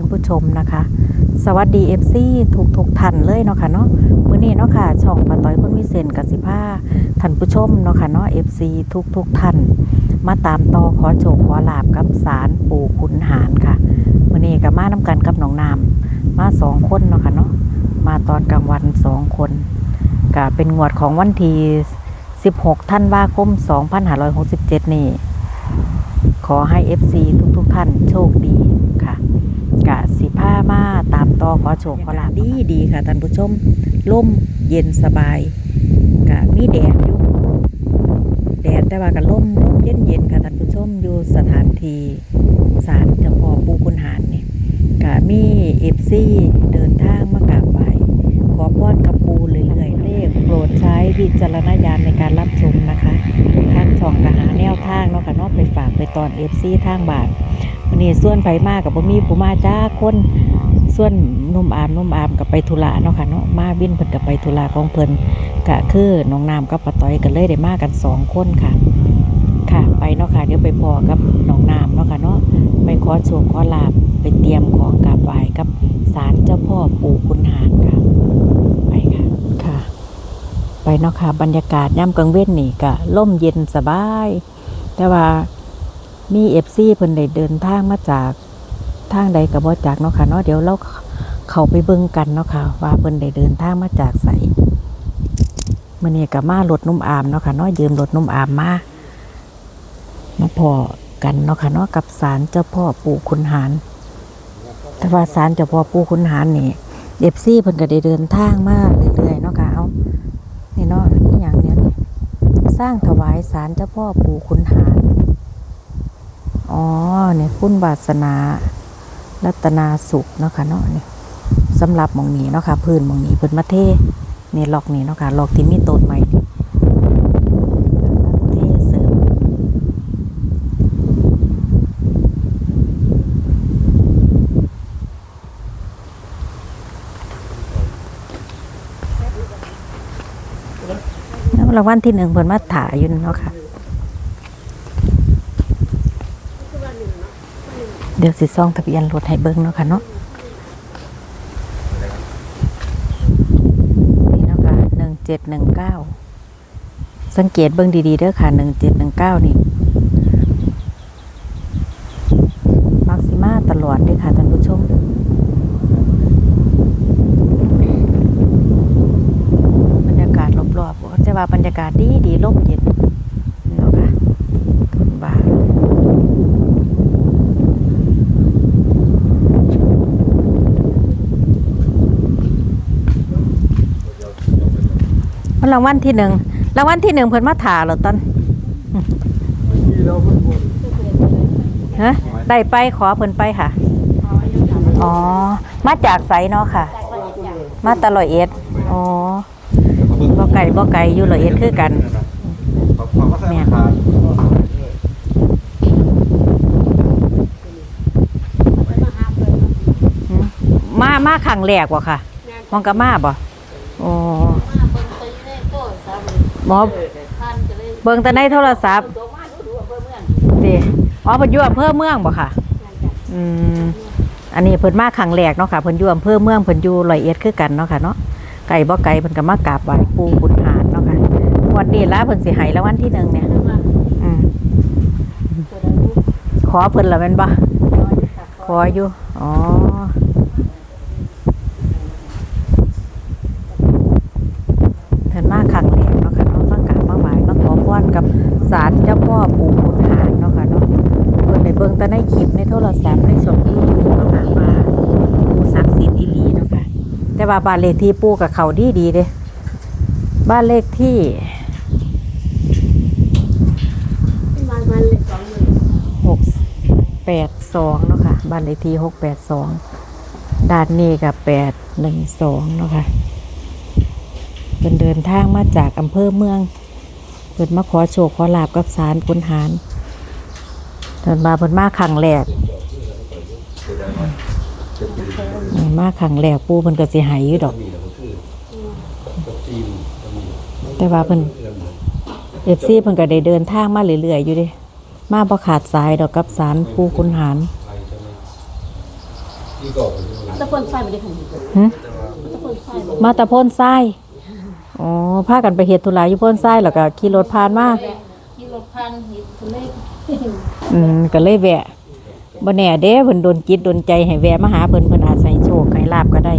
ท่านผู้ชมนะคะ สวัสดี FC ทุกทุกท่านเลยเนาะค่ะเนาะมื้อนี้เนาะค่ะช่องปาต้อยคนวิเศษกสิภาท่านผู้ชมเนาะค่ะเนาะ FC ทุกทุกท่าน มาตามต่อขอโชคขอลาบกับสารปู่ขุนหารค่ะมื้อนี้ก็มานํกันกับหนองน้ำมาสองคนเนาะค่ะเนาะมาตอนกลางวันสองคนก็เป็นงวดของวันที่16ธันว่าคม 2567 นี่ ขอให้ FC ทุกๆทท่านโชคดีค่ะ กะสิผ้ามาตามต่อขอโชคขอลาบดีดีค่ะท่านผู้ชมล่มเย็นสบายกะมีแดดอยู่แดดแต่ว่าก็ล่มล่มเย็นเย็นค่ะท่านผู้ชมอยู่สถานที่ศาลเจ้าพ่อปูคุณหารเนี่ยกะมีเอฟซีเดินทางมากราบไหว้ขอพรกับปูเรื่อยๆเลขโปรดใช้วิจารณญาณในการรับชมนะคะทางช่องกะหาแนวทางเนาะค่ะเนาะไปฝากไปตอนเอฟซีทางบาน วันนี้ส่วนไฟมากกับบ่มีผู้มาจ้าคนส่วนหนุ่มอามหนุ่มอามกับไปธุระเนาะค่ะเนาะมาวินเพิ่นกับไปธุระของเพิ่นกะคือน้องน้ำกับป้าต้อยกันเลยได้มากันสองคนค่ะ ค่ะ ไปเนาะค่ะเดี๋ยวไปพอกับน้องน้ำเนาะค่ะเนาะไปขอโชคขอลาบไปเตรียมของกราบไหว้กับศาลเจ้าพ่อปู่ขุนหารค่ะ ไปค่ะค่ะ ไปเนาะค่ะบรรยากาศย่ำกลางเว้นนี่ก็ล่มเย็นสบาย แต่ว่า มีเอฟซีเพิ่นได้เดินทางมาจากทางใดกับบ่จากเนาะค่ะเนาะเดี๋ยวเราเข้าไปเบิ่งกันเนาะค่ะ ว่าเพิ่นได้เดินทางมาจากไสมื้อนี้ก็มารถนุ่มอามเนาะค่ะเนาะยืมรถนุ่มอามมามาพอกันเนาะค่ะเนาะกับศาลเจ้าพ่อปู่ขุนหารแต่ว่าศาลเจ้าพ่อปู่ขุนหารนี่เอฟซีเพิ่นก็ได้เดินทางมาเรื่อยๆเนาะค่ะเอานี่เนาะนี่อย่างเนี้ยนี่สร้างถวายสารเจ้าพ่อปู่ขุนหาร อ๋อเนี่ยคุณวาสนา รัตนาสุขเนาะค่ะเนาะเนี่ยสำหรับมองนี้เนาะค่ะพื้นมองนี้เพิ่นมาเทเนี่ยลอกนี่เนาะค่ะลอกที่มีต้นไม้นี่เทเสริมแล้วรางวัลที่หนึ่งเพิ่นมาถ่ายอยู่เนาะค่ะ เดี๋ยวสิซ่องทะเบียนรถให้เบิ้งเนาะค่ะเนาะนี่เนาะค่ะหนึ่งเจ็ดหนึ่งเก้าสังเกตเบิ้งดีๆเด้อค่ะหนึ่งเจ็ดหนึ่งเก้านี่มักซิมาตลอดเด้อค่ะท่านผู้ชมบรรยากาศรอบๆจะว่าบรรยากาศดีดีๆร่มเย็นเนาะค่ะทุนบาท มัน รางวัลที่หนึ่งรางวัลที่หนึ่งเพิ่นมาถ่าเหรอตอนฮะได้ไปขอเพิ่นไปค่ะ อ๋อ มาจากไสเนาะค่ะ มาตะลอยเอ็ดอ๋อบ่ไก่บ่ไก่อยู่ลอยเอ็ดคือกันแม่นหืมมามาขังแหลกบ่ค่ะมองกะมาบ่อ๋อ หมอเบิ่งแต่ในโทรศัพท์ดิอ๋อเพิ่นอยู่อำเภอเมืองบ่ค่ะ อืมอันนี้เพิ่นมาขังแหลกเนาะค่ะเพิ่นอยู่อำเภอเมืองเพิ่นอยู่ร้อยเอ็ดคือกันเนาะค่ะเนาะไก่บ่ไก่เพิ่นก็มากราบไหว้ปู่ขุนหารเนาะค่ะวันนี้ละเพิ่นสิให้รางวัลที่หนึ่งเนี่ยอืมขอเพิ่นละแม่นบ่ขออยู่อ๋อ เพิ่นมาครั้งแรกเนาะค่ะเนาะมากราบมาไหว้มาขอพรกับศาลเจ้าพ่อปู่ขุนหารเนาะค่ะเนาะเพิ่นได้เบิ่งแต่ในคลิปในโทรศัพท์ในช่องยูทูบเนาะค่ะว่าปู่ศักดิ์สิทธิ์อีหลีเนาะค่ะ แต่ ว่าบ้านเลขที่ปู่กับเขาดีดีเด้บ้านเลขที่หกแปดสองเนาะค่ะบ้านเลขที่หกแปดสองด้านนี้กับแปดหนึ่งสองเนาะค่ะเป็นเดินทางมาจากอำเภอเมืองเพิ่นมาขอโชคขอลาบกับสารคุนหารเดินมาเพิ่นมาขังแหลกอื มมาขังแหลกปูเพิ่นก็สิใหายอยู่ดอก แต่ว่าเพิ่น เอฟซีเพิ่นก็ได้เดินทางมาเรื่อยๆอยู่เดิมาบ่ขาดสายดอกกับสารปูคุณหารตะพนใส่ไม่ได้ของหึตะพนใส่บ่มาแตะพ่นทรายอ๋อพากันไปเฮ็ดธุระอยู่พ่นทรายแล้วก็ขี่รถผ่านมา ที่รถพันหิทะเลอืมก็เลยแวะบ่แน่เด้เพิ่นโดนจิตโดนใจให้แวะมาหาเพิ่นเพิ่นอาจใส่โชคให้ ลาบก็ได้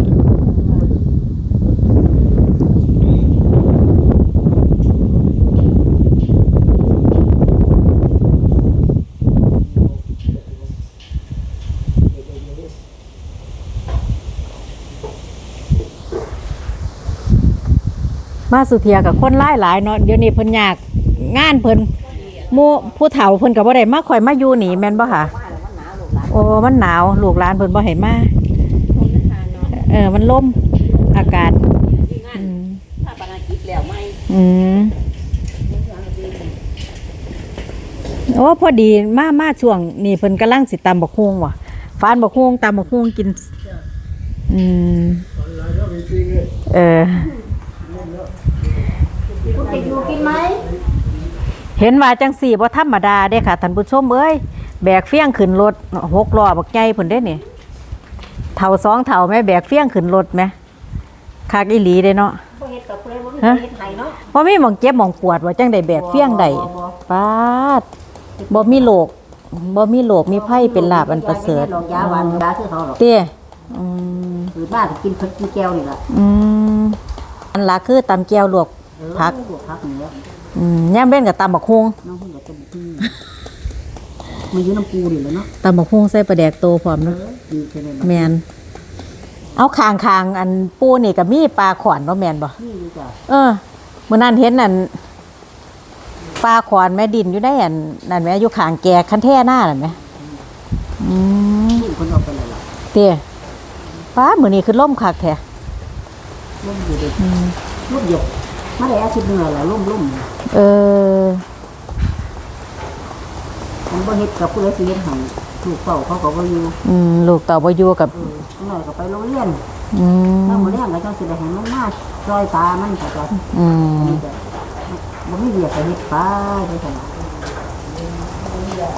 มาสุเทียกับคนหลายหลายเนาะเดี๋ยวนี้เพิ่นอยากงานเพิ่นมูผู้เฒ่าเพิ่นก็บ่ได้มาข่อยมาอยู่นี่แม่นบ่ค่ะ โอ้มันหนาวลูกหลานเพิ่นบ่ให้มา เออ มันลมอากาศ อืมถ้าปานากิจแล้วไม่อืมโอ้พอดีมามาช่วง นี่เพิ่นกำลังสิตำบักฮวงว่ะฟานบักฮวงตำบักฮวงกิน อืมเออ คุณติดอยู่กินไหมเห็นว่าจังสี่บ่ธรรมดาเด้ค่ะท่านผู้ชมเอ้ยแบกเฟี้ยงขึ้นรถหกล้อบักใหญ่พุ่นเด้นี่ เท่าสองเท่าแม่แบกเฟี้ยงขึ้นรถแม่คักอีหลีเด้เนาะบ่เฮ็ดกับเพิ่นบ่มีฮะเฮ็ดไห้เนาะบ่มีหม่องเจ็บหม่องปวดว่าจังได้แบกเฟี้ยงได้ปาดบ่มีโรคบ่มีโรคมีไผเป็นลาบอันประเสริฐหลอกยาหวานยาคือเขาหรอกเต้อืมคือบ้านกินเพิ่นกินแก้วนี่ล่ะอืมอันละคือตำแก้วลวกผักลวกผักนี่แหละอืมย่ามเบ้นกับตำบักฮวงน้องเพิ่นก็ต้มที่ มันอยู่น้ำปูนี่แหละเนาะตำบักฮวงใส่ปลาแดกโตพร้อมเนาะดีแค่นั้นแมนเอาคางคางๆอันปูนี่กับมีปลาขวานบ่แมนบ่นี่อยู่จ้ะเออมื่อนั้นเห็นนั่นปลาขวานแม่ดินอยู่ได้อันนั่นแหม่อยู่ขางแกคันแท่หน้านั่นไหมอืมนี่คนเอาไปเลยล่ะเตี้ยป้ามือนี้คือล่มคักแท้ร่มอยู่เด็กร่มหยกมาได้อาทิตย์หนึงแล้วล่ะร่มร่มเออ มันบ่เฮ็ดกับผู้ใดสิเฮ็ดให้ถูกเฝ้าเขาก็บ่อยู่อืมลูกเต่าบ่อยู่กับ เออข้างน้อยก็ไปโรงเรียนอืมถ้ามื้อแรงก็จังสิได้ให้มันมาซอยตามันก็จะอืมนี่ก็บ่มีเวียกก็เฮ็ดไปได้ซั่นน่ะ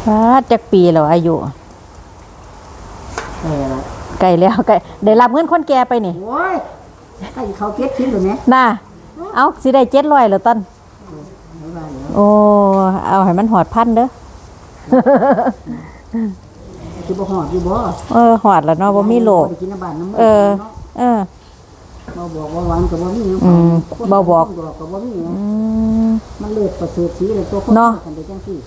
ป้าดจักปีแล้วอายุแต่ละไกลแล้วไกลได้รับเงินคนแก่ไปนี่ โอ้ยใกล้เขาเก็บทิ้งแล้วแหมน่าเอาสิได้700แล้วต้น ไม่ว่าแล้วโอ้ เอาให้มันหอดพันเด้อ สิบ่ฮอดอยู่บ่เออหอดแล้วเนาะบ่มีโลกได้กินน้ำบ้านน้ำเออ นาะเออ บ่บอกว่าหวานก็บ่มีอืมคนบ่บอกคนก็บ่มีอืม มันเลือดประเสริฐสีเลยตัวคนเนาะ กันได้จังซี่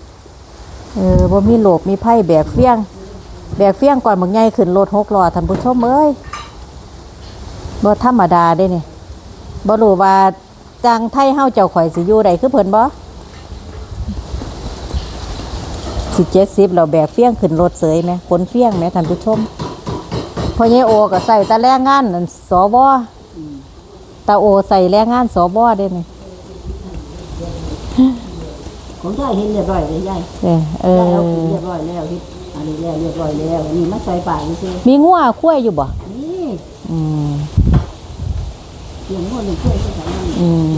เออบ่มีโลกมีไพ่แบกเฟี้ยง แบกเฟี้ยงก่อนบักใหญ่ขึ้นรถหกล้อท่านผู้ชมเอ้ยบ่ธรรมดาเด้นี่บ่รู้ว่าจังไทยเฮาเจ้าข่อยสิอยู่ใดคือเพิ่นบ่ สิ70แล้วแบกเฟี้ยงขึ้นรถเสยแหมขนเฟี้ยงแหมท่านผู้ชมพ่อใหญ่โอก็ใส่ตาแรงงานนั่นสบตาโอใส่แรงงานสบเด้นี่ของยายเห็นเรียบร้อยเลยยายเออเอยายเอาอเรียบร้อยแล้วเฮ็ดอันนี้แล้วเรียบร้อยแล้วนี่มาใส่ปากนี่ซื่อมีงัวคุ้ยอยู่บ่นี่อืมเสียงคนหนึ่งเพื่อนที่ ใส่นั่นอืม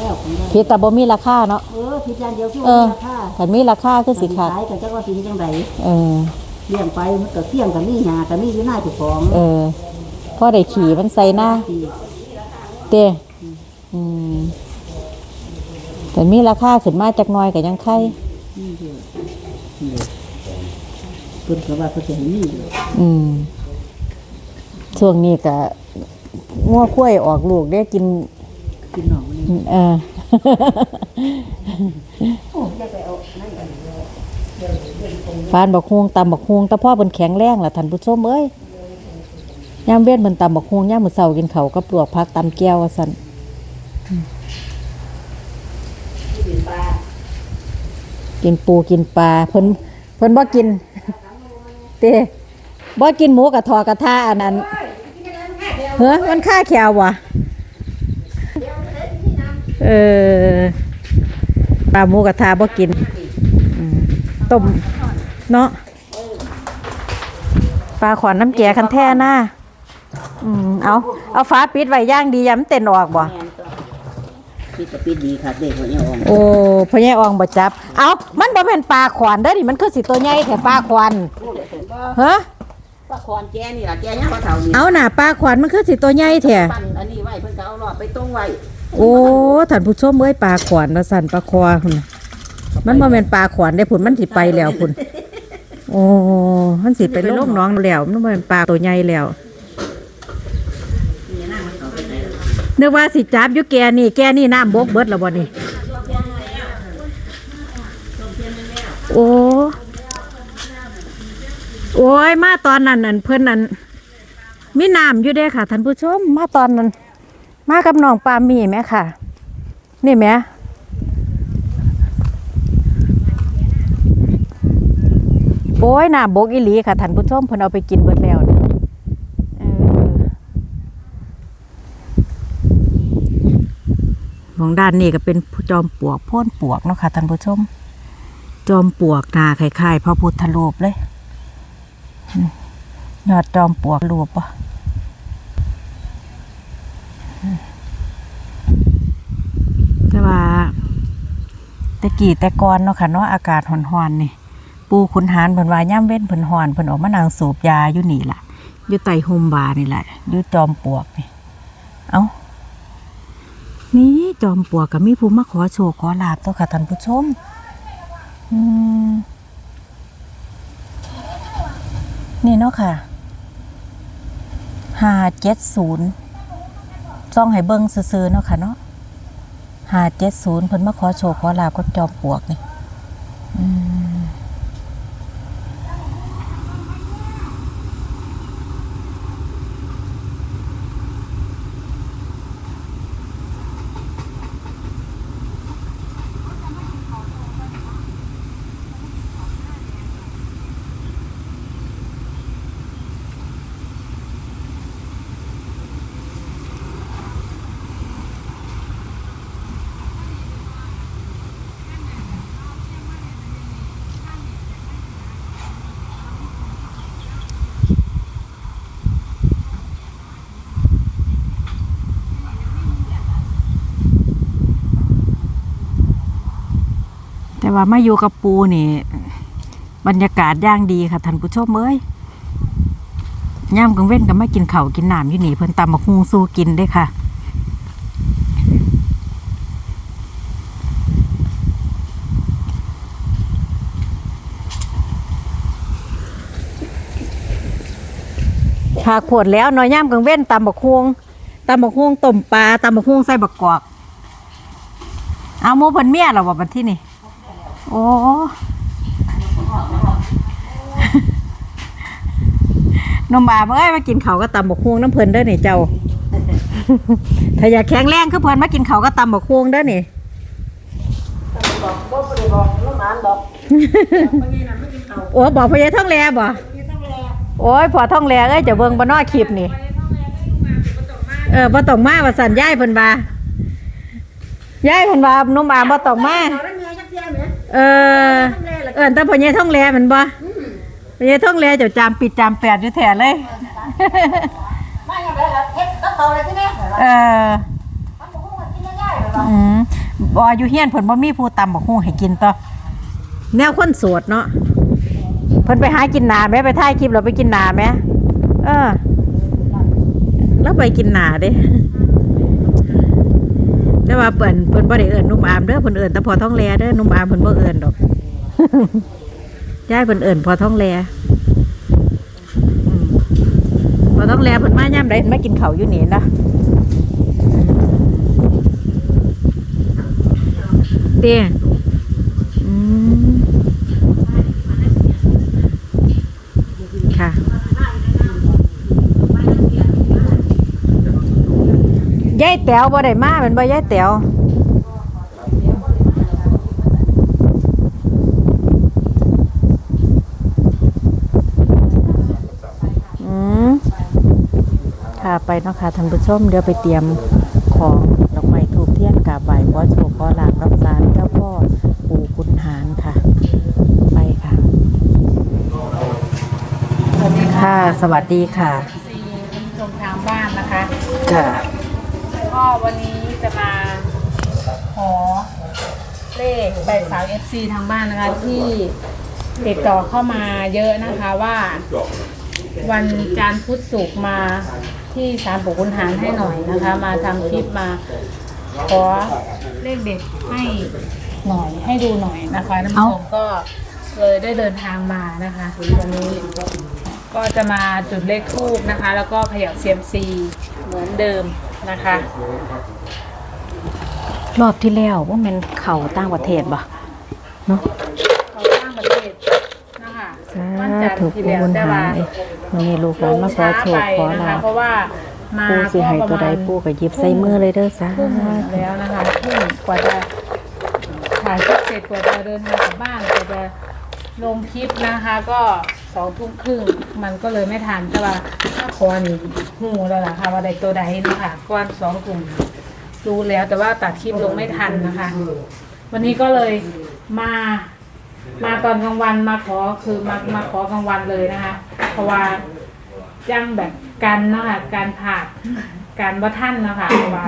แล้วของยายพี่แต่บ่มีราคาเนาะ เออผิดอย่างเดียวที่เอว่าอ ราคาถ้ามีราคาคือสิคักขายกันจักว่าสิเฮ็ดจังไดเออ เลี้ยงไปมันก็เที่ยงก็มีหญ้าก็มีอยู่หน้าเจ้าของเออพอได้ขี่มันใส่หน้าที่เต้อืมแต่มีราคาขึ้นมาจักหน่อยก็ยังไข่นี่เด้อนี่เพิ่นก็ว่าเพิ่นจะให้มีอยู่อืมช่วงนี้ก็งัวคุ้ยออกลูกได้กิน กินหนองนี่เออโอ้ยายไปเอานั่นกันฟานบักฮวงตำบักฮวงแต่พ่อเพิ่นแข็งแรงล่ะท่านผู้ชมเอ้ยยามเว้นเพิ่นตำบักฮวงยามมื้อเช้ากินข้าวกับลวกผักตำแก้วว่าซั่นอืมกินปูกินปลาเพิ่นเพิ่นบ่กินเต้บ่กินหมูกระทอกระทะอันนั้นเฮ้อมันค่าแขววะ เออปลาหมูกระทะบ่กินอืมต้มเนาะปลาขวานน้ำแก่คันแท่หน้าอืมเอาเอาฟ้าปิดไว้ย่างดีย้ำเต้นออกบ่ ปิดก็ปิดดีค่ะเด็กหัวเนี่ยอ่องโอ้พ่อใหญ่อองบ่จับ เอามันบ่แม่นปลาขวานเด้อนี่มันคือสิตัวใหญ่แค่ปลาขวานฮะปลาคอนแกนี่ล่ะแกยังบ่เท่านี้เอาหน่าปลาขวัญมันคือสิตัวใหญ่แท้ปั้นอันนี้ไว้เพิ่นก็เอาหลอดไปตรงไว้ โอ้ท่านผู้ชมเอ้ยปลาขวัญว่าสั่นปลาคอพุ่นน่ะมันบ่แม่นปลาขวัญได้พุ่นมันสิไปแล้วพุ่นโอ้มันสิไปลงน้องแล้วมันบ่แม่นปลาตัวใหญ่แล้วนึกว่าสิจับอยู่แกนี่แกนี่น้ำบกเบิดแล้วบ่นี่โอ้โอ้ยมาตอนนั้นนั่นเพิ่อนนั่นมีน้ำอยู่เด้ค่ะท่านผู้ชม มาตอนนั้น มากับน้องปามีไหมค่ะ นี่ไหมโอ้ยน้ำบกอีหลีค่ะท่านผู้ชมเพิ่นเอาไปกินเบิดแล้วนี่เออของด้านนี้ก็เป็นจอมปลวกพ่นปลวกเนาะค่ะท่านผู้ชม จอมปลวกหนาคล้ายๆพระพุทธรูปเลยยอดจอมปลวกรูปปะอืม แต่ว่าต่กี่แต่ก่อนเนาะค่ะเนาะอากาศห่อนๆนี่ปูขุนหารเพิ่นว่าย่ำเว้นเพิ่นห่อนเพิ่นออกมานั่งสูบยาอยู่นี่ล่ะอยู่ใต้ห่มบานี่แหละอยู่จอมปลวกนี่เอ้านี่จอมปลวกกับมีผู้มาขอโชคขอลาบตัวค่ะท่านผู้ชมอืมนี่เนาะค่ะห้าเจ็ดศูนย์จ้องให้เบิ้งซื่อๆเนาะค่ะเนาะ ห้าเจ็ดศูนย์เพิ่นมาขอโชคขอลาบกับจอมปลวกนี่ ว่ามาอยู่กับปูนี่ บรรยากาศย่างดีค่ะท่านผู้ชมเอ้ยย่ามกลางเว้นก็มากินเขากินน้ำอยู่นี่เพิ่นตำบักฮุงสู้กินเด้ค่ะหากขวดแล้วน้อยย่ามกลางเว้นตำบักฮวงตำบักฮวงต้มปลาตำบักฮวงใส่บักกอก เอาหมูเพิ่นเมียเหราบ่บัดที่นี่ โอ้นมบาเอ้ยมากินเขาวก็ตำบักฮวงน้ำเพิ่นเด้อนี่เจ้า ถ้าอยากแข็งแรงคือเพิ่นมากินเขาวก็ตำบักฮวงเด้อนี่บอกบ่ได้บอกน้ำหมานบอกบ่นี่น่ะไม่กินข้าวโอ้บอกพ่อใหญ่ท่องแลบ่กินทั้งแลโอ้ยพอท่องแลเอ้ยจะเบิ่งบ่นอคลิปนี่ เออบ่ต้องมาว่าสั่นยายเพิ่นว่ายายเพิ่นว่านุ่มอามบ่ต้องมา เอาได้เมียจักเสียแหมเออเอิ้นแต่พ่อใหญ่ท่องแลแมันบ่พ่อใหญ่ท่องแลเจ้าจามปิดจามแปดอยู่แท้เลยมาอย่างไรล่ะเฮ็ดกับเขาเลยที่นี่เออมันบ่ฮู้ว่ากินง่ายๆเลยว่ะอืมบ่อยู่เฮียนเพิ่นบ่มีผู้ตำบักฮู้ให้กินต่อแนวคนโสดเนาะเพิ่นไปหากินหนาแม่ไปถ่ายคลิปเราไปกินหนาแม่เออแล้วไปกินหนาเด้ แต่ว่าเพิ่นเพิ่นบ่ได้เอิ้นนุ่มอามเด้อเพิ่นเอิ้นแต่พอท้องแลเด้อนุ่มอามเพิ่นบ่เอิ้นดอกยายเพิ่นเอิ้นพอท้องแลอืมพอท้องแลเพิ่นมายามใดเพิ่นมากินข้าวอยู่นี่นะเตี้ยอืมค่ะ ยายแต๋วบ่ได้มาเป็นบ่ยายแต๋วอืมค่ะไปเนาะค่ะท่านผู้ชมเดี๋ยวไปเตรียมของดอกไม้ทูบเทียนกราบไหว้ขอโชคขอลาบรับสารเจ้าพ่อปู่ขุนหารค่ะ ไปค่ะค่ะ สวัสดีค่ะซีชมทางบ้านนะคะ ค่ะ ก็วันนี้จะมาขอเลขใบสาวเอฟซีทางบ้านนะคะ ที่ติดต่อเข้ามาเยอะนะคะว่า วันจานทร์พุธศุกร์มาที่ศาลปู่คุณหารให้หน่อยนะคะ มาทำคลิปมาขอเลขเด็ดให้หน่อยให้ดูหน่อยนะคะท่านผู้ชมก็เลยได้เดินทางมานะคะวันนี้ก็จะมาจุดเลขทูบนะคะ แล้วก็ขย่าเซียมซีเหมือนเดิม นะคะ รอบที่แล้วว่ามันเข่าต่างประเทศบ่เนาะเขาสร้างประเทศนะคะสาวันจันทธุร์ที่ปูแล้วบุญแต่หาว่าเอ้ยวันนี้ลูกหลานมาขอโชคขอนะลาคะบเพราะว่ามาปูสิให้ตัวใดปูก็หยิบใส่มือเลยเด้อสาทุ่มแล้วนะคะทุ่มกว่าจะถ่ายคลิปเสร็จกว่าจะเดินทางกลับบ้านกว่าจะลงคลิปนะคะ ก็ สองทุ่มครึ่งมันก็เลยไม่ทันแต่ว่าถ้าขอนี่หูแล้วล่ะค่ะว่าใดตัวใดนะคะก่อนสองทุ่มรู้แล้วแต่ว่าตัดคลิปลงไม่ทันนะคะ วันนี้ก็เลยมา มาตอนกลางวันมาขอคือมามาขอกลางวันเลยนะคะ เพราะว่าจ้างแบบกันเนาะค่ะการผ่าการว่าท่านเนาะค่ะเพราะว่า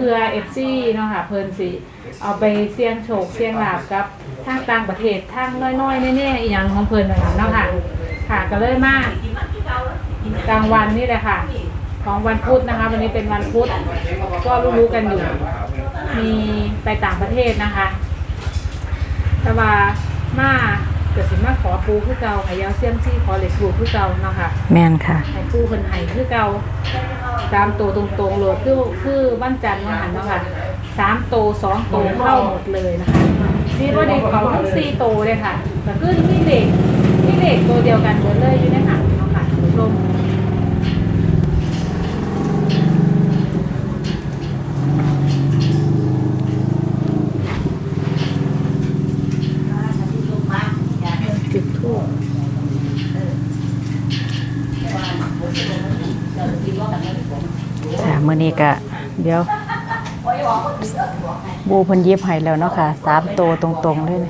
พื่อเอฟซีเนาะค่ะเพิ่นสิเอาไปเสี่ยงโชคเสี่ยงลาบกับทางต่างประเทศทางน้อยๆแน่ๆอีหยังของเพิ่นน่ะเนาะค่ะ ค่ะก็เลยมากกลางวันนี่แหละค่ะ ของวันพุธนะคะ วันนี้เป็นวันพุธก็รู้ๆกันอยู่ มีไปต่างประเทศนะคะ แต่ว่ามา เกิดสิมาขอปูคือเก่าให้ยาวเซียมซี่ขอเหล็กปูคือเก่าเนาะค่ะแม่นค่ะ ให้ปูเพิ่นให้คือเก่าตามตัวตรงๆโหลดคือคือวันจันทร์เนาะค่ะเนาะค่ะสามตัวสองตัวเข้าหมดเลยนะคะนี่ว่าเด็กเขาทั้งสี่ตัวเลยค่ะแต่คือที่เด็กที่เด็กตัวเดียวกันหมดเลยอยู่ในหันเนาะค่ะคุณผู้ชม จุดทูบ ค่ะมื้อ นี้ก็เดี๋ยวบูพิ่นย็บให้แล้วเนาะค่ะสามตัวตรงๆเลย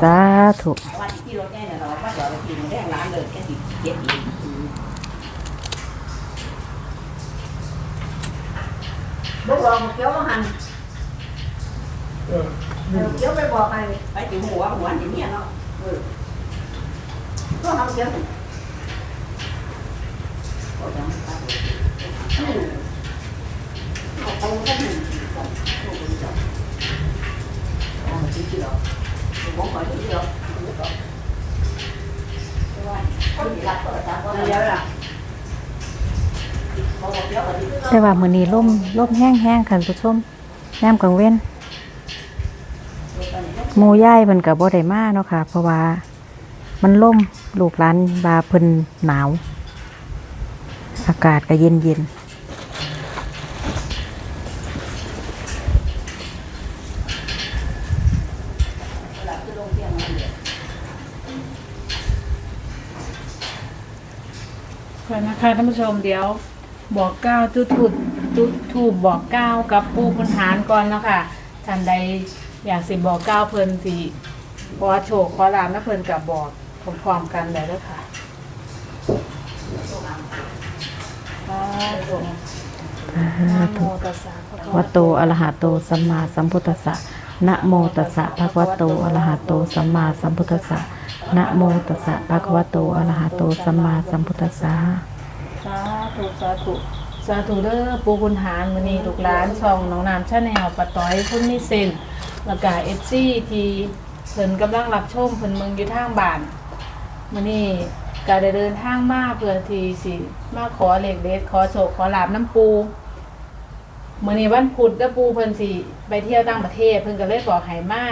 สาธุวันที่รถแน่เนี่ยเราว่าเราไปกินแรกร้านเลยแค่สิบเจ็ดอีกบอกลองเกี้ยวหันเกี้ยวไปบอกไปไปถึงหัวหัวอย่างนี้เนาะก็ทำเกี้ยว แค่หนึ่งสองลูกคนเดียวอ๋อจริงๆหรอผมขอจริงๆหรอแต่ว่ามื้อนี้ลมลมแห้งๆค่ะผู้ชมยามกลางเว้นหมู่ายเพิ่นก็บ่ได้มาเนาะค่ะ เพราะว่ามันลมลูกหลานบาเพิ่นหนาว อากาศก็เย็นๆก่อนนะคะท่านผู้ชมเดี๋ยวบอกเก้าจุดถูกจุดถูกบอกเก้ากับปูคุณหารก่อนเนาะค่ะท่านใดอยากสิบอกเก้าเพิ่นสิขอโชคขอลามนะเพิ่นกับบอกพร้อมๆกันเลยเด้อค่ะสาธุนะ โมตัสสะภะคะวะโตอะระหะโตสัมมาสัมพุทธัสสะนะโมตัสสะภะคะวะโตอะระหะโตสัมมาสัมพุทธัสสะนะโมตัสสะภะคะวะโตอะระหะโตสัมมาสัมพุทธัสสะสาธุสาธุสาธุเด้อปูคุณหารมือนี้ลูกหลานช่องน้องน้ำชาแนลปะต้อยคุณมีเซนแล้วก็ FC ที่เพิ่นกำลังรับชมเพิ่นเมืองอยู่ทางบ้านมือนี้ ก็ได้เดินทางมาเพื่อที่สิมาขอเลขเด็ดขอโชคขอลาบน้ำปูมื้อนี้วันพุธเด้อปูเพิ่นสิไปเที่ยวต่างประเทศ เพิ่นก็เลยบอกให้มา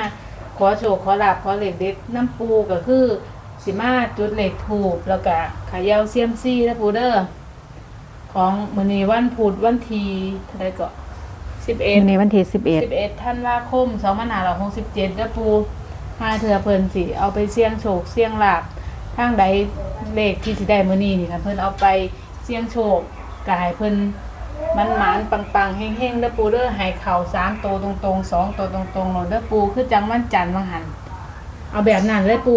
ขอโชคขอลาบขอเลขเด็ดน้ำปูก็คือสิมาจุดเลขถูกแล้วก็เขย่าเซียมซี่นะปูเด้อของมื้อนี้วันพุธวันที่เท่าใดก็11วันนี้วันที่11 11ธันวาคม2567เด้อปูหาเถื่อเพิ่นสิเอาไปเสี่ยงโชคเสี่ยงลาบ ทางใดเลขที่สิได้มื้อนี้นี่ค่ะเพิ่นเอาไปเสี่ยงโชคก็ให้เพิ่นมันหมานปังๆเฮงๆเด้อปูเด้อให้เข้า3ตัวตรงๆ2ตัวตรงๆโลดเด้อปูคือจังวันจันทร์ว่าหันเอาแบบนั้นเลยปู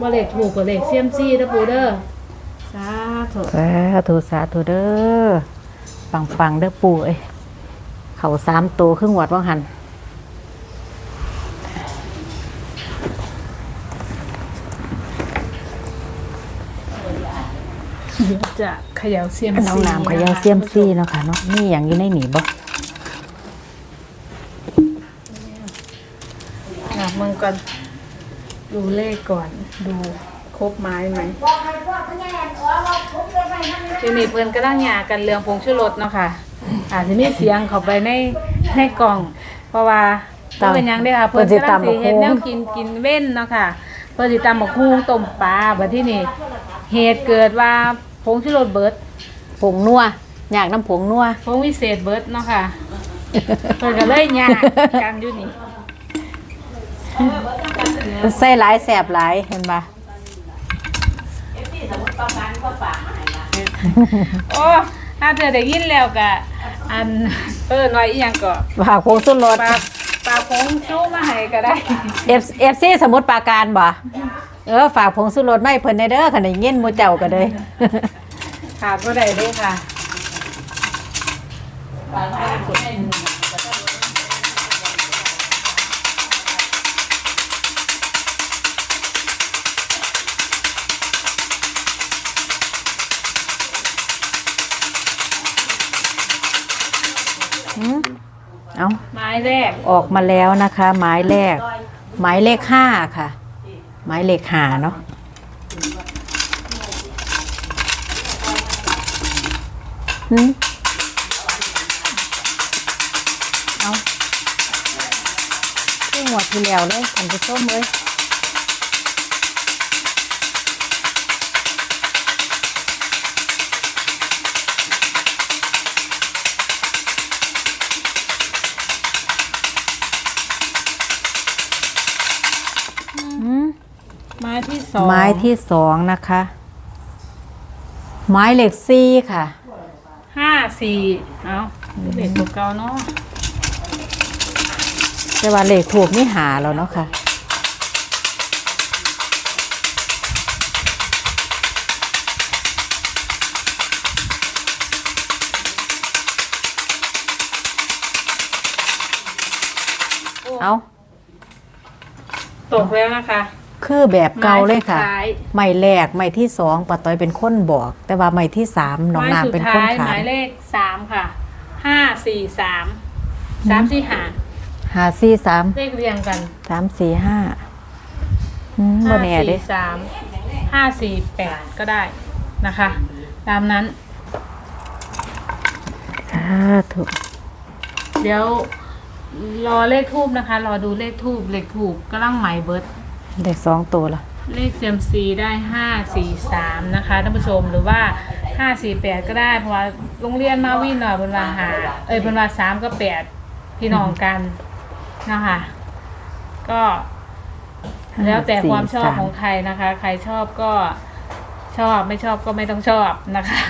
บ่เลขถูกกว่าเลขเสี่ยมซี่เด้อปูเด้อสาธุสาธุสาธุเด้อ ปังปังๆเด้อปู่เอ้ยเขาสามตัวครึ่งวัดว่างหัน จะเขย่าเซียมซีน้องน้ำเขยาเซียมซี่เนาะค่ะเนาะนี่อย่างอยู่ในหนีบ่นับมึงก่อน ดูเลขก่อน ดูครบไม้ไหมทีนี้เพิ่นก็ตั้งยากันเรื่องผงชูรสเนาะค่ะ อาจจะมีเสียงเข้าไปในในกล่อง เพราะว่าเพิ่นเป็นหยังได้อค่ะเพิ่นกำลังสิเฮ็ดแนวกินกินเว้นเนาะค่ะ เพิ่นสิตำบักฮู้ต้มปลาบัดที่นี่เหตุเกิดว่าผ งชูรสเบิดผงนัวอยากน้ำผงนัวผงวิเศษเบิดเนาะค่ะเพิ่นก็เลยยากกันอยู่นี่มันใส่หลายแสบหลายเห็นปะเอฟซีสมมติประกันก็ฝากมาให้ละโอ้ถ้าเธอได้ยินแล้วก็อันเออหน่อยอีหยังก็ฝากผงสุรสปากปากผงชูมาให้ก็ได้ เอฟเอฟซีสมุดปราการบ่ เออฝากผงสุรสไม่เพิ่นในเด้อคันได้ยินหมู่เจ้าก็เลย ขาดบ่ได้เด้ค่ะฝากมาให้คนให้หืมเอาไม้แรกออกมาแล้วนะคะ หมายแรกหมายเลขห้าค่ะ ไม้เหล็กหาเนาะเอาซึ่งหัวที่แล้วเลยผมจะส้มเลย สองไม้ที่สองนะคะ ไม้เหล็กซี่ค่ะ ห้าสี่เอาเด็กตัวเก่าเนาะแต่ว่าเหล็กถูกนี่หาแล้วเนาะค่ะ เอาตกแล้วนะคะ คือแบบเก่าเลยค่ะไม้สุดท้ายไม้แรกไม้ที่สองปะต้อยเป็นคนบอก แต่ว่าไม้ที่สามน้องไม้นางสุดเป็นคนท้ายหขามายยเลขสามค่ะห้าสี่สามสามสี่ห้าหาซี่สามเลขเรียงกันสามสี่ห้าอืมบ่ห้าแน่เด้สี่สามห้าสี่แปดก็ได้นะคะ ตามนั้นสาธุเดี๋ยวรอเลขทูบนะคะ รอดูเลขทูบเลขทูบก็ลังใหม่เบิร์ด ได้สองตัวละเลขเซมซีได้ห้าสี่สามนะคะท่านผู้ชมหรือว่าห้าสี่แปดก็ได้เพราะว่าโรงเรียนมาวินหน่อยเป็นวาหาเอ้ยเป็นวาสามก็แปดพี่น้องกันนะคะก็ แล้วแต่ความชอบของใครนะคะ ใครชอบก็ชอบไม่ชอบก็ไม่ต้องชอบนะคะ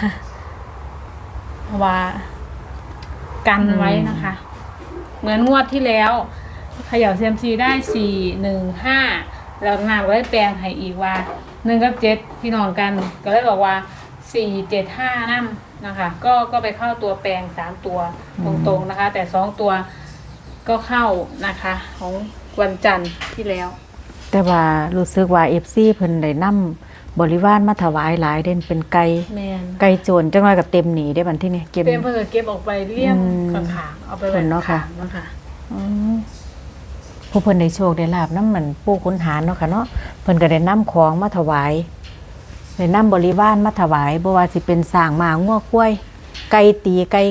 เพราะว่ากันไว้นะคะ เหมือนงวดที่แล้วเขย่าเซียมซีได้สี่หนึ่งห้า แล้วนามก็ได้แปลงให้อีกว่าหนึ่งกับเจ็ดพี่น้องกัน ก็เลยบอกว่าสี่เจ็ดห้านั่นะคะ ก็ก็ไปเข้าตัวแปลงสามตัวตรงๆนะคะ แต่สองตัวก็เข้านะคะ ของวันจันทร์ที่แล้ว แต่ว่ารู้สึกว่าเอฟซีเพิ่นได้นํบริวารมาถวายหลายเด่นเป็นไก่แมนไก่โจรจังว่ากับเต็มหนีได้บัดที่นี่เก็บเป็นเพื่อเก็บออกไปเลี่ยมอืมขางๆเอาไปไว้เพิ่นเนาะค่ะขางๆเนาะค่ะอืม ผู้เพิ่นได้โชคได้ลาบนำมันปู่ขุนหารเนาะค่ะเนาะเพิ่นก็ได้นํของมาถวายได้นํบริวารมาถวายบ่ว่าสิเป็นสร้างหมางัวกล้วย ไก่ตีไก่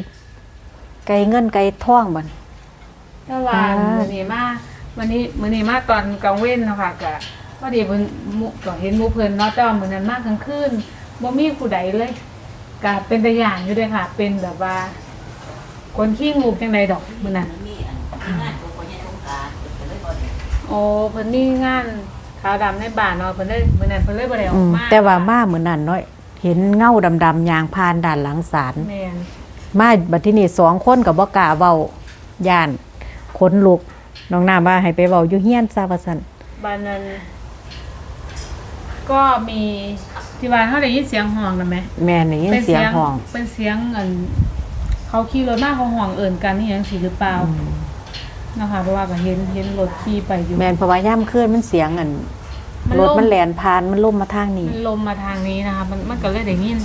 ไก่เงินไก่ทองบัดเมื่อวานอ่ามื้อนี้มาวันนี้มื้อนี้มาตอนกลางเว้นเนาะค่ะก็พอดีเพิ่นหมู่ก็เห็นหมู่เพิ่นเนาะแต่ว่ามื้อนั้นมากลางคืนบ่มีผู้ใดเลยก็เป็นตะย่านอยู่เด้อค่ะ เป็นแบบว่า คนขี้งูจังไดดอกมื้อนั้น โอ้เพิ่นมีงานขาวดำในบ้านเนาะเพิ่นเลยมื้อนั้นเพิ่นเลยบ่ได้อออืกมมาแต่ว่ามามื้อนั้นเนาะเห็นเงาดำๆยางผ่านด้านหลังศาลแม่นมาบัดที่นี่สองคนกับบ่กล้าเว้าย่านขนลุกน้องน้ำว่าให้ไปเว้าอยู่เฮียนซะว่าซั่นบ้านนั้น ก็มีที่ว่าเฮาได้ยินเสียงห้องนั่นแหม แม่นี่ยินเสียงห้อง เป็นเสียงเงินเขาขี่รถมาเขาห่องเอิ่นกันนี่ยังสิหรือเปล่า นะคะเพราะว่าก็เห็นเห็นรถขี่ไปอยู่แม่นเพราะว่าย่ำคืนมันเสียงอันมันรถลมมันแล่นผ่านมันล่มมาทางนี้มันลมมาทางนี้นะคะ มันมันก็เลยได้ยิน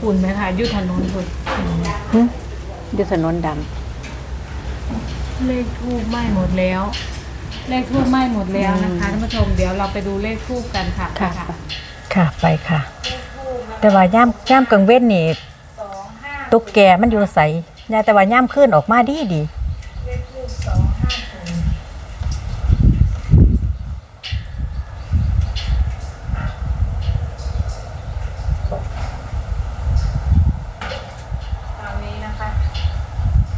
คุณไหมคะอยุถนนคุณหึอยู่ถนนดเลขทูบไหม้หมดแล้ว เลขทูบไหม้หมดแล้วนะคะท่านผู้ชมเดี๋ยวเราไปดูเลขทูบกันค่ะำค่ะ ค่ะไปค่ะ แต่ว่าย่ามย่ามกลางเว้นนี่ตุ๊กแกมันอยู่ใสยายแต่ว่าย่ามขึ้นออกมาดีดีตามนี้นะคะ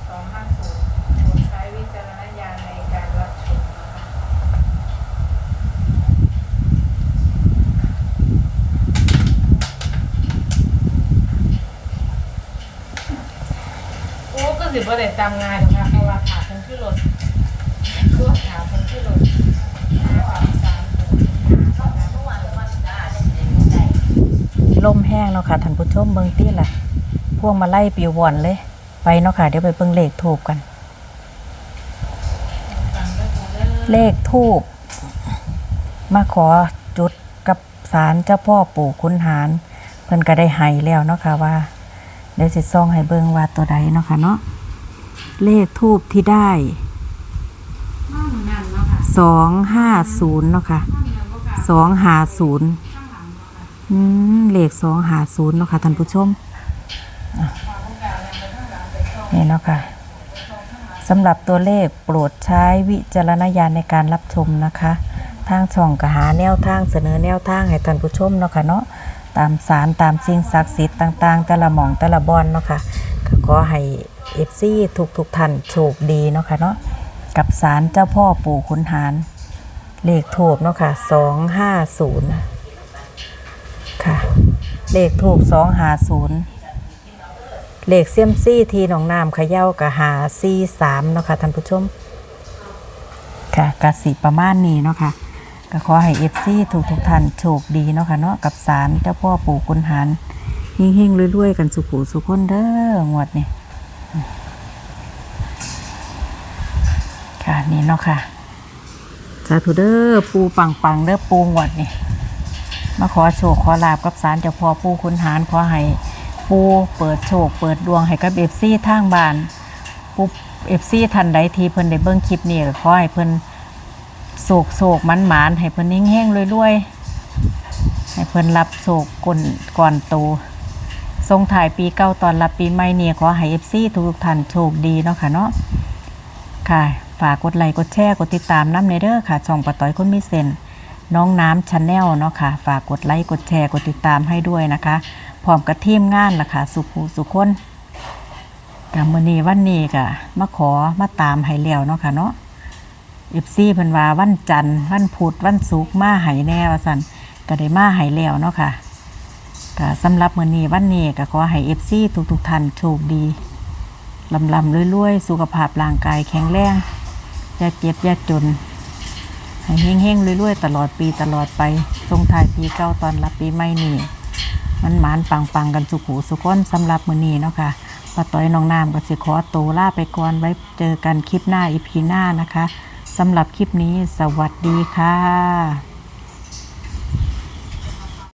สองห้าศูนย์โปรดใช้วิจารณญาณในการรับชมนะคะโอ้ ก็สิบ่ได้จำงานหรอกค่ะเพราะว่าขาเป็นชื่อรถตัวขาเป็นชื่อรถห้าสามสามศูนย์ห้าสามลมแห้งเนาะค่ะท่านผู้ชมเบิ่งตี้ล่ะ พวงมาไล่ปิววอนเลย ไปเนาะค่ะ เดี๋ยวไปเบิ่งเลขทูบกัน เลขทูบมาขอจุดกับศาลเจ้าพ่อปู่ขุนหารเพิ่นก็ได้ให้แล้วเนาะค่ะว่าเดี๋ยวสิซ่องให้เบิ่งว่าตัวใดเนาะค่ะเนาะ เลขทูบที่ได้ห้องนั่นเนาะค่ะสองห้าศูนย์เนาะค่ะห้องนั้นก็ค่ะสองห้าศูนย์ข้างหลังเนาะค่ะอืมเลขสองห้าศูนย์เนาะค่ะท่านผู้ชมอะนี่เนาะค่ะสำหรับตัวเลขโปรดใช้วิจารณญาณในการรับชมนะคะ ทางช่องก็หาแนวทางเสนอแนวทางให้ท่านผู้ชมเนาะค่ะเนาะตามสารตามสิ่งศักดิ์สิทธิ์ต่าง ๆ แต่ละหม่องแต่ละบอนเนาะค่ะก็ขอให้ เอฟซีทุกทุกท่านโชคดีเนาะค่ะเนาะกับสารเจ้าพ่อปู่ขุนหาร เลขถูกเนาะค่ะสองห้าศูนย์ค่ะ เลขถูกสองหาศูนย์เลขเซียมซี่ทีหนองน้ำเขย่ากะหาซี่สามเนาะค่ะท่านผู้ชม ค่ะกสิประมาณนี้เนาะค่ะก็ขอให้เอฟซีทุกทุกท่านโชคดีเนาะค่ะเนาะกับสารเจ้าพ่อปู่กุนหารเฮงๆรวยๆกันสุขูสุขคนเด้องวดนี่ ค่ะนี่เนาะค่ะสาธุเด้อปูปังปังเด้อปูงวดนี่มาขอโชคขอลาบกับสารเจ้าพ่อปูคุนหารขอให้ปูเปิดโชคเปิดดวงให้กับเอฟซีทางบ้านปุ๊บเอฟซีทันใดทีเพิ่นได้เบิ่งคลิปนี้ก็ขอให้เพิ่นโศกโศกมันหมานให้เพิ่นนิ่งแห้งรวยๆให้เพิ่นรับโศกก่อนก่อนโตทรงถ่ายปีเก่าตอนรับปีใหม่นี่ขอให้เอฟซีทุกท่านโชคดีเนาะค่ะเนาะค่ะ ฝากกดไลค์กดแชร์กดติดตามน้ำในเด้อค่ะ ช่องปะต้อยคนมีเซนน้องน้ำชาแนลเนาะค่ะ ฝากกดไลค์กดแชร์กดติดตามให้ด้วยนะคะพร้อมกับทีมงานล่ะค่ะ สุภูสุคนกับมือนี้วันนี้ก็มาขอมาตามให้แล้วเนาะค่ะเนาะเอฟซีเพิ่นว่าวันจันทร์วันพุธวันศุกร์มาให้แน่ว่าซั่นก็ได้มาให้แล้วเนาะค่ะก็สำหรับมื้อนี้วันนี้ก็ขอให้เอฟซีทุกๆท่านโชคดีลำลำรวยๆ สุขภาพร่างกายแข็งแรง ยากเจ็บยากจนให้เฮงๆรวยๆตลอดปีตลอดไปทรงทายปีเก้าตอนรับปีใหม่นี่มันหมานปังปังๆกันสุขูสุขนสำหรับมือนี้เนาะค่ะป้าต้อยน้องน้ำก็สิขอโตล่าไปก่อนไว้เจอกันคลิปหน้าอีพีหน้านะคะสำหรับคลิปนี้สวัสดีค่ะ